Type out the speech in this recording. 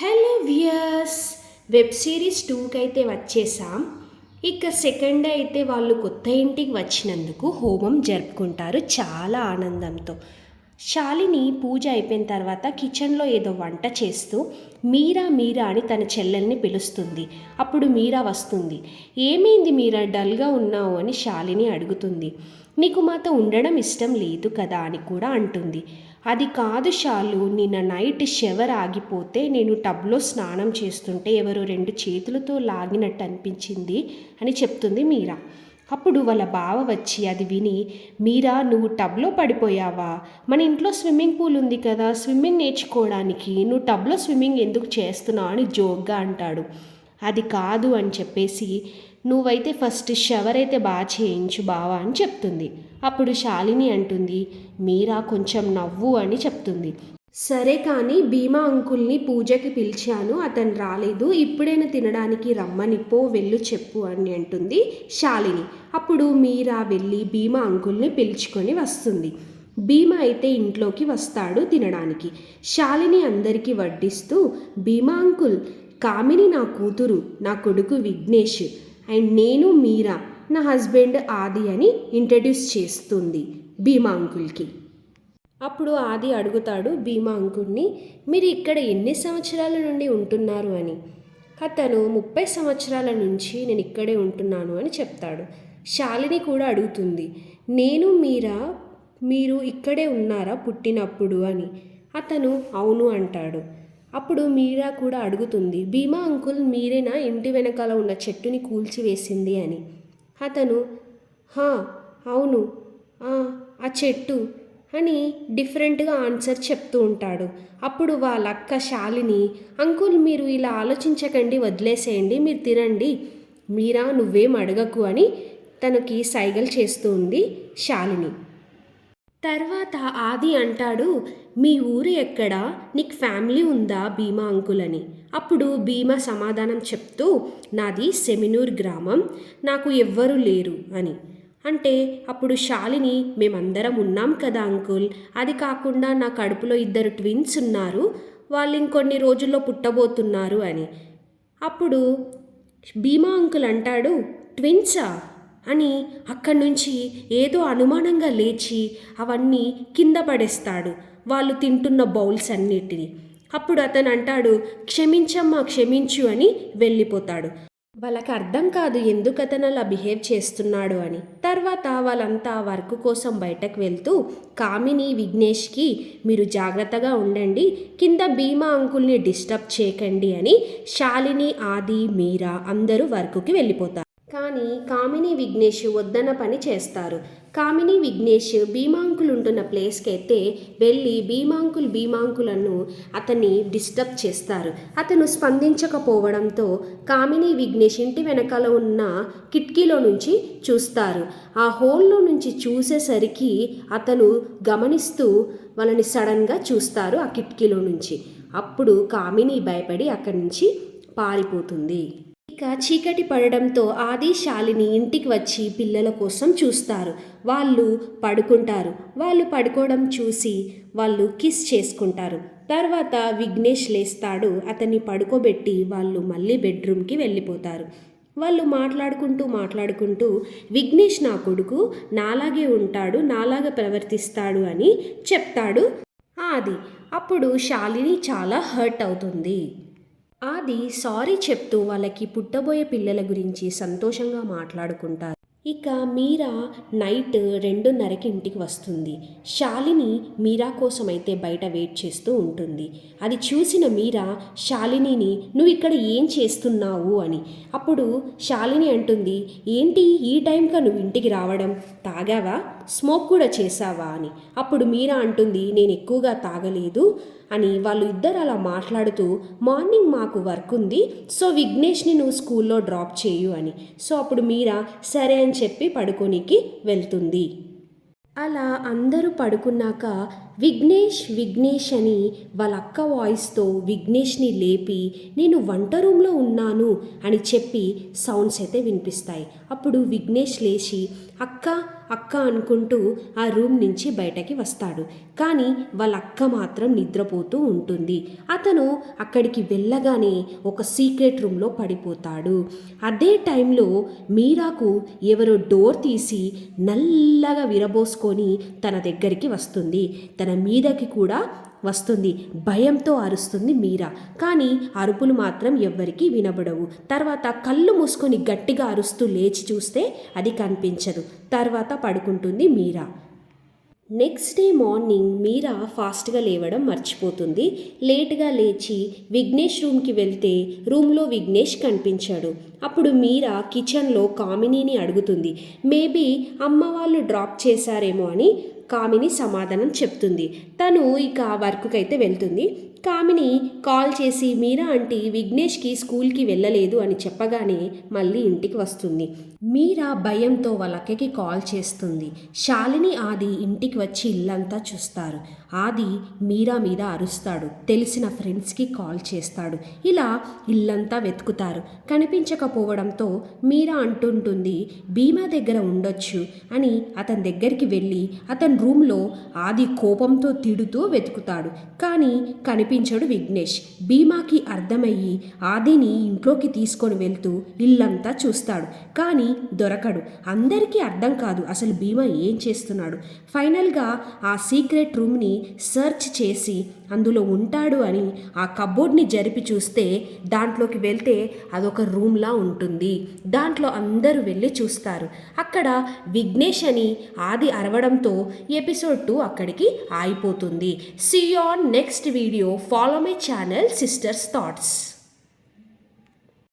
Hello viewers web series టూకి అయితే వచ్చేసాం. ఇక సెకండ్ డే అయితే వాళ్ళు కొత్త ఇంటికి వచ్చినందుకు హోమం జరుపుకుంటారు. చాలా ఆనందంతో. శాలిని పూజ అయిపోయిన తర్వాత కిచెన్లో ఏదో వంట చేస్తూ మీరా మీరా అని తన చెల్లెల్ని పిలుస్తుంది. అప్పుడు మీరా వస్తుంది. ఏమైంది మీరా? డల్గా ఉన్నావు అని శాలిని అడుగుతుంది. నీకు మాతో ఉండడం ఇష్టం లేదు కదా అని కూడా అంటుంది. అది కాదు షాలు నిన్న నైట్ షవర్ ఆగిపోతే నేను టబ్లో స్నానం చేస్తుంటే ఎవరో రెండు చేతులతో లాగినట్టు అనిపించింది అని చెప్తుంది మీరా. అప్పుడు వాళ్ళ బావ వచ్చి అది విని మీరా నువ్వు టబ్లో పడిపోయావా? మన ఇంట్లో స్విమ్మింగ్ పూల్ ఉంది కదా స్విమ్మింగ్ నేర్చుకోవడానికి నువ్వు టబ్లో స్విమ్మింగ్ ఎందుకు చేస్తున్నావు అని జోక్గా అంటాడు. అది కాదు అని చెప్పేసి నువ్వైతే ఫస్ట్ షవర్ అయితే బాగా చేయించు బావా అని చెప్తుంది. అప్పుడు శాలిని అంటుంది మీరా కొంచెం నవ్వు అని చెప్తుంది. సరే కానీ భీమా అంకుల్ని పూజకి పిలిచాను అతను రాలేదు. ఇప్పుడైనా తినడానికి రమ్మని పో వెళ్ళు చెప్పు అని అంటుంది శాలిని. అప్పుడు మీరా వెళ్ళి భీమా అంకుల్ని పిలుచుకొని వస్తుంది. భీమా అయితే ఇంట్లోకి వస్తాడు తినడానికి. శాలిని అందరికీ వడ్డిస్తూ భీమా అంకుల్ కామిని నా కూతురు నా కొడుకు విఘ్నేష్ అండ్ నేను మీరా నా హస్బెండ్ ఆది అని ఇంట్రడ్యూస్ చేస్తుంది భీమా అంకుల్కి. అప్పుడు ఆది అడుగుతాడు భీమా అంకుల్ని మీరు ఇక్కడ ఎన్ని సంవత్సరాల నుండి ఉంటున్నారు? అని. అతను ముప్పై సంవత్సరాల నుంచి నేను ఇక్కడే ఉంటున్నాను అని చెప్తాడు. శాలిని కూడా అడుగుతుంది నేను మీరా మీరు ఇక్కడే ఉన్నారా పుట్టినప్పుడు? అని. అతను అవును అంటాడు. అప్పుడు మీరా కూడా అడుగుతుంది భీమా అంకుల్ మీరేనా ఇంటి వెనకాల ఉన్న చెట్టుని కూల్చివేసింది అని. అతను హా అవును ఆ చెట్టు అని డిఫరెంట్గా ఆన్సర్ చెప్తూ ఉంటాడు. అప్పుడు వాళ్ళ అక్క శాలిని అంకుల్ మీరు ఇలా ఆలోచించకండి వదిలేసేయండి మీరు తినండి. మీరా నువ్వేం అడగకు అని తనకి సైగలు చేస్తూ ఉంది శాలిని. తర్వాత ఆది అంటాడు మీ ఊరు ఎక్కడ? నీకు ఫ్యామిలీ ఉందా భీమా అంకుల్ అని? అప్పుడు భీమా సమాధానం చెప్తూ నాది సెమినూర్ గ్రామం నాకు ఎవ్వరూ లేరు అని. అంటే అప్పుడు శాలిని మేమందరం ఉన్నాం కదా అంకుల్. అది కాకుండా నా కడుపులో ఇద్దరు ట్విన్స్ ఉన్నారు. వాళ్ళు ఇంకొన్ని రోజుల్లో పుట్టబోతున్నారు అని. అప్పుడు భీమా అంకుల్ అంటాడు ట్విన్సా? అని అక్కడి నుంచి ఏదో అనుమానంగా లేచి అవన్నీ కింద పడేస్తాడు వాళ్ళు తింటున్న బౌల్స్ అన్నిటిని. అప్పుడు అతను అంటాడు క్షమించమ్మా క్షమించు అని వెళ్ళిపోతాడు. వాళ్ళకి అర్థం కాదు ఎందుకు అతను అలా బిహేవ్ చేస్తున్నాడు అని. తర్వాత వాళ్ళంతా వర్క్ కోసం బయటకు వెళ్తూ కామిని విఘ్నేష్కి మీరు జాగ్రత్తగా ఉండండి కింద భీమా అంకుల్ని డిస్టర్బ్ చేయకండి అని శాలిని ఆది మీరా అందరూ వర్క్కి వెళ్ళిపోతారు. కానీ కామిని విఘ్నేష్ వద్దన్న పని చేస్తారు. కామిని విఘ్నేష్ భీమాంకులు ఉంటున్న ప్లేస్కి అయితే వెళ్ళి భీమాంకుల్ భీమాంకులను అతన్ని డిస్టర్బ్ చేస్తారు. అతను స్పందించకపోవడంతో కామిని విఘ్నేష్ ఇంటి వెనకాల ఉన్న కిటికీలో నుంచి చూస్తారు. ఆ హోల్లో నుంచి చూసేసరికి అతను గమనిస్తూ వాళ్ళని సడన్గా చూస్తారు ఆ కిటికీలో నుంచి. అప్పుడు కామిని భయపడి అక్కడి నుంచి పారిపోతుంది. ఇక చీకటి పడడంతో ఆది శాలిని ఇంటికి వచ్చి పిల్లల కోసం చూస్తారు. వాళ్ళు పడుకుంటారు. వాళ్ళు పడుకోవడం చూసి వాళ్ళు కిస్ చేసుకుంటారు. తర్వాత విఘ్నేష్ లేస్తాడు. అతన్ని పడుకోబెట్టి వాళ్ళు మళ్ళీ బెడ్రూమ్కి వెళ్ళిపోతారు. వాళ్ళు మాట్లాడుకుంటూ మాట్లాడుకుంటూ విఘ్నేష్ నా కొడుకు నాలాగే ఉంటాడు నాలాగా ప్రవర్తిస్తాడు అని చెప్తాడు ఆది. అప్పుడు శాలిని చాలా హర్ట్ అవుతుంది. ఆది సారీ చెప్తూ వాళ్ళకి పుట్టబోయే పిల్లల గురించి సంతోషంగా మాట్లాడుకుంటారు. ఇక మీరా నైట్ రెండున్నరకి ఇంటికి వస్తుంది. శాలిని మీరా కోసం అయితే బయట వెయిట్ చేస్తూ ఉంటుంది. అది చూసిన మీరా శాలినిని నువ్వు ఇక్కడ ఏం చేస్తున్నావు? అని. అప్పుడు శాలిని అంటుంది ఏంటి ఈ టైంకా నువ్వు ఇంటికి రావడం? తాగావా? స్మోక్ కూడా చేసావా అని. అప్పుడు మీరా అంటుంది నేను ఎక్కువగా తాగలేదు అని. వాళ్ళు ఇద్దరు అలా మాట్లాడుతూ మార్నింగ్ మాకు వర్క్ ఉంది సో విఘ్నేష్ని నువ్వు స్కూల్లో డ్రాప్ చేయు అని. సో అప్పుడు మీరా సరే అని చెప్పి పడుకోనికి వెళ్తుంది. అలా అందరూ పడుకున్నాక విఘ్నేష్ విఘ్నేష్ అని వాళ్ళ అక్క వాయిస్తో విఘ్నేష్ని లేపి నేను వంట రూమ్లో ఉన్నాను అని చెప్పి సౌండ్స్ అయితే వినిపిస్తాయి. అప్పుడు విఘ్నేష్ లేచి అక్క అక్క అనుకుంటూ ఆ రూమ్ నుంచి బయటకి వస్తాడు. కానీ వాళ్ళ అక్క మాత్రం నిద్రపోతూ ఉంటుంది. అతను అక్కడికి వెళ్ళగానే ఒక సీక్రెట్ రూమ్లో పడిపోతాడు. అదే టైంలో మీరాకు ఎవరో డోర్ తీసి నల్లగా విరబోసుకొని తన దగ్గరికి వస్తుంది. తన మీదకి కూడా వస్తుంది. భయంతో అరుస్తుంది మీరా. కానీ అరుపులు మాత్రం ఎవ్వరికీ వినబడవు. తర్వాత కళ్ళు మూసుకొని గట్టిగా అరుస్తూ లేచి చూస్తే అది కనిపించదు. తర్వాత పడుకుంటుంది Meera. Next day morning Meera ఫాస్ట్గా లేవడం మర్చిపోతుంది. లేట్గా లేచి విఘ్నేష్ రూమ్కి వెళ్తే రూమ్లో విఘ్నేష్ కనిపించాడు. అప్పుడు మీరా కిచెన్లో కామినీని అడుగుతుంది. మేబీ అమ్మ వాళ్ళు డ్రాప్ చేశారేమో అని కామిని సమాధానం చెప్తుంది. తను ఇక వర్క్కి అయితే వెళ్తుంది. కామిని కాల్ చేసి మీరా ఆంటీ విఘ్నేష్కి స్కూల్కి వెళ్ళలేదు అని చెప్పగానే మళ్ళీ ఇంటికి వస్తుంది. మీరా భయంతో వాళ్ళ అక్కకి కాల్ చేస్తుంది. శాలిని ఆది ఇంటికి వచ్చి ఇల్లంతా చూస్తారు. ఆది మీరా మీద అరుస్తాడు. తెలిసిన ఫ్రెండ్స్కి కాల్ చేస్తాడు. ఇలా ఇల్లంతా వెతుకుతారు. కనిపించకపోవడంతో మీరా అంటుంటుంది భీమా దగ్గర ఉండొచ్చు అని అతని దగ్గరికి వెళ్ళి అతని రూమ్లో ఆది కోపంతో తిడుతూ వెతుకుతాడు. కానీ కనిపి కనిపించడు విఘ్నేష్. భీమాకి అర్థమయ్యి ఆదిని ఇంట్లోకి తీసుకొని వెళ్తూ ఇల్లంతా చూస్తాడు. కానీ దొరకడు. అందరికీ అర్థం కాదు అసలు భీమా ఏం చేస్తున్నాడు. ఫైనల్గా ఆ సీక్రెట్ రూమ్ని సెర్చ్ చేసి అందులో ఉంటాడు అని ఆ కబోర్డ్ని జరిపి చూస్తే దాంట్లోకి వెళ్తే అదొక రూమ్లా ఉంటుంది. దాంట్లో అందరూ వెళ్ళి చూస్తారు. అక్కడ విఘ్నేష్ అని ఆది అరవడంతో ఎపిసోడ్ టూ అక్కడికి ఆగిపోతుంది. See on next video follow my channel sisters thoughts